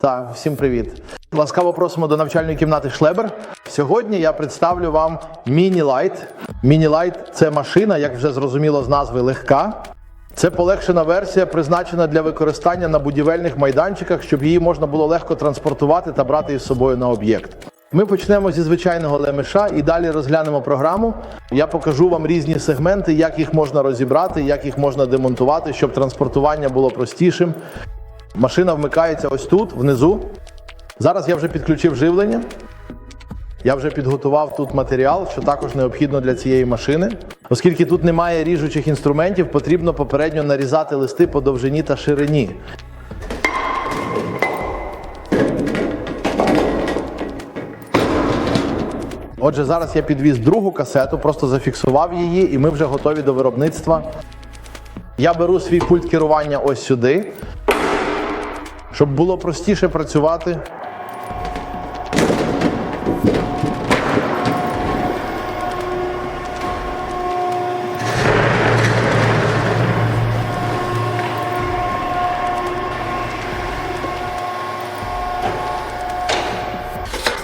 Так, всім привіт. Ласкаво просимо до навчальної кімнати Шлебер. Сьогодні я представлю вам Міні-Лайт. Міні-Лайт це машина, як вже зрозуміло з назви, легка. Це полегшена версія, призначена для використання на будівельних майданчиках, щоб її можна було легко транспортувати та брати із собою на об'єкт. Ми почнемо зі звичайного лемеша і далі розглянемо програму. Я покажу вам різні сегменти, як їх можна розібрати, як їх можна демонтувати, щоб транспортування було простішим. Машина вмикається ось тут, внизу. Зараз я вже підключив живлення. Я вже підготував тут матеріал, що також необхідно для цієї машини. Оскільки тут немає ріжучих інструментів, потрібно попередньо нарізати листи по довжині та ширині. Отже, зараз я підвіз другу касету, просто зафіксував її, і ми вже готові до виробництва. Я беру свій пульт керування ось сюди, щоб було простіше працювати.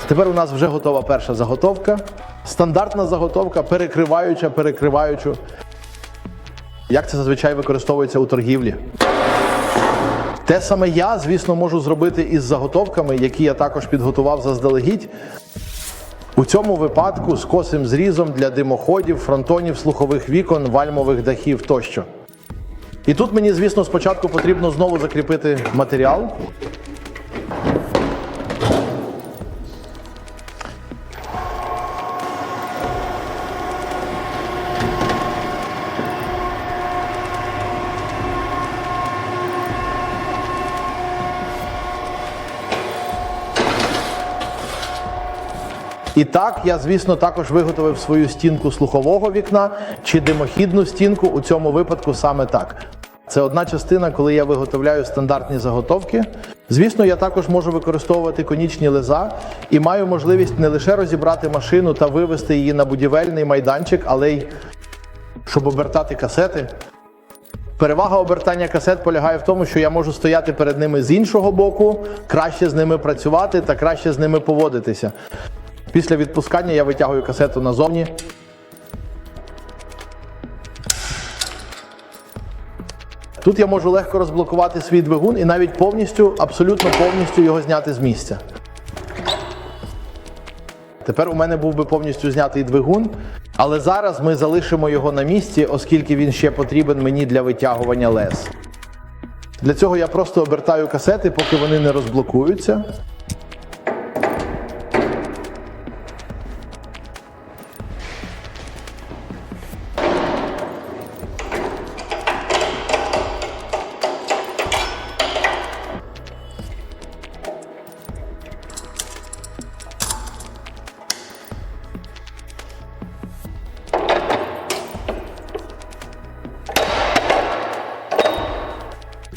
Тепер у нас вже готова перша заготовка. Стандартна заготовка, перекриваюча, перекриваючу. Як це зазвичай використовується у торгівлі? Те саме я, звісно, можу зробити із заготовками, які я також підготував заздалегідь. У цьому випадку з косим зрізом для димоходів, фронтонів, слухових вікон, вальмових дахів тощо. І тут мені, звісно, спочатку потрібно знову закріпити матеріал. І так, я, звісно, також виготовив свою стінку слухового вікна чи димохідну стінку у цьому випадку саме так. Це одна частина, коли я виготовляю стандартні заготовки. Звісно, я також можу використовувати конічні леза і маю можливість не лише розібрати машину та вивести її на будівельний майданчик, але й щоб обертати касети. Перевага обертання касет полягає в тому, що я можу стояти перед ними з іншого боку, краще з ними працювати та краще з ними поводитися. Після відпускання я витягую касету назовні. Тут я можу легко розблокувати свій двигун і навіть повністю, абсолютно повністю його зняти з місця. Тепер у мене був би повністю знятий двигун, але зараз ми залишимо його на місці, оскільки він ще потрібен мені для витягування лез. Для цього я просто обертаю касети, поки вони не розблокуються.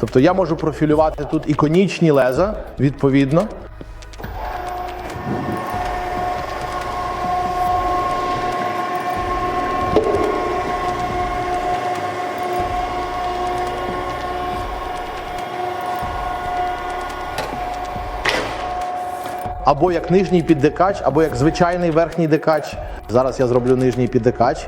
Тобто я можу профілювати тут і конічні леза, відповідно. Або як нижній піддекач, або як звичайний верхній декач. Зараз я зроблю нижній піддекач.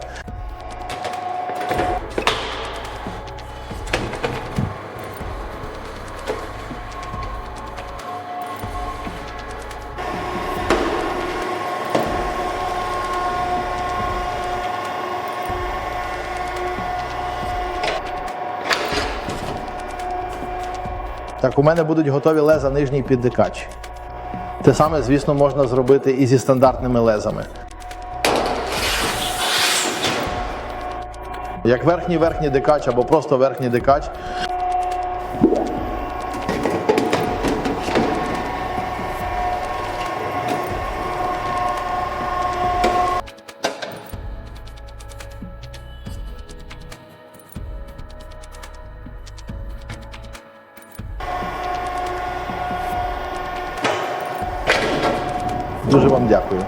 Так, у мене будуть готові леза нижній піддикач. Те саме, звісно, можна зробити і зі стандартними лезами. Як верхній верхній дикач або просто верхній дикач. Дуже вам дякую.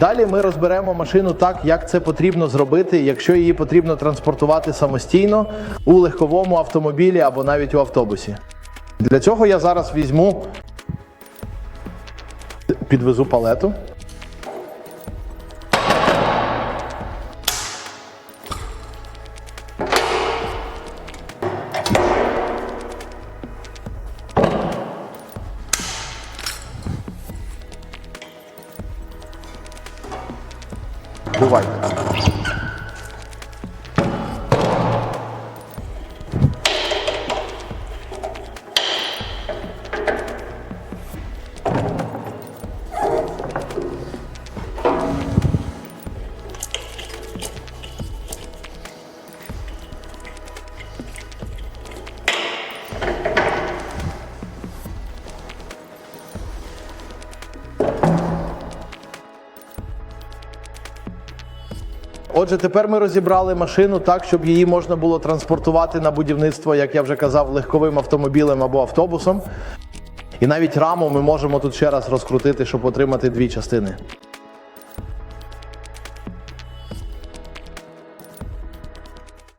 Далі ми розберемо машину так, як це потрібно зробити, якщо її потрібно транспортувати самостійно у легковому автомобілі або навіть у автобусі. Для цього я зараз візьму, підвезу палету. Вбивай. you Отже, тепер ми розібрали машину так, щоб її можна було транспортувати на будівництво, як я вже казав, легковим автомобілем або автобусом. І навіть раму ми можемо тут ще раз розкрутити, щоб отримати дві частини.